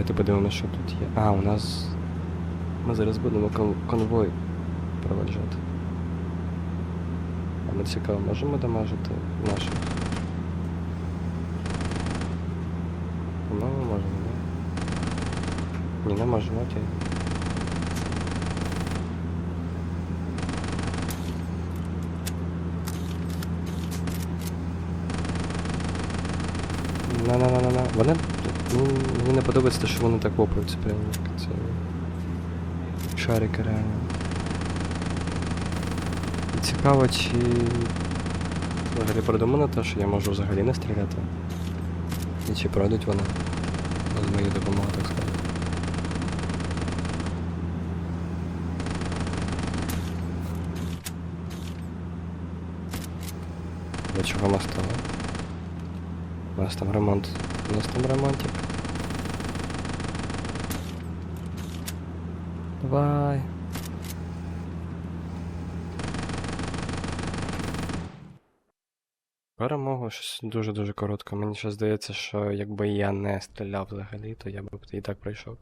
Давайте подивимося, що тут є. А, у нас. Ми зараз будемо конвой проведжати. А ми цікаво, можемо дамажити наших? По-моєму, можемо, да? Ні, не можемо, окей. На-на-на-на-на. Вони. Ну, Мені не подобається що вони так лопаються прямо. Це. Шарики реально. І цікаво, чи. Взагалі продумано те, що я можу взагалі не стріляти. І чи пройдуть вони без моєї допомоги, так сказати. Чого стали? У нас там ремонт. У нас там ремонтик. Давай. Перемога щось дуже-дуже коротко. Мені ще здається, що якби я не стріляв взагалі, то я б і так пройшов.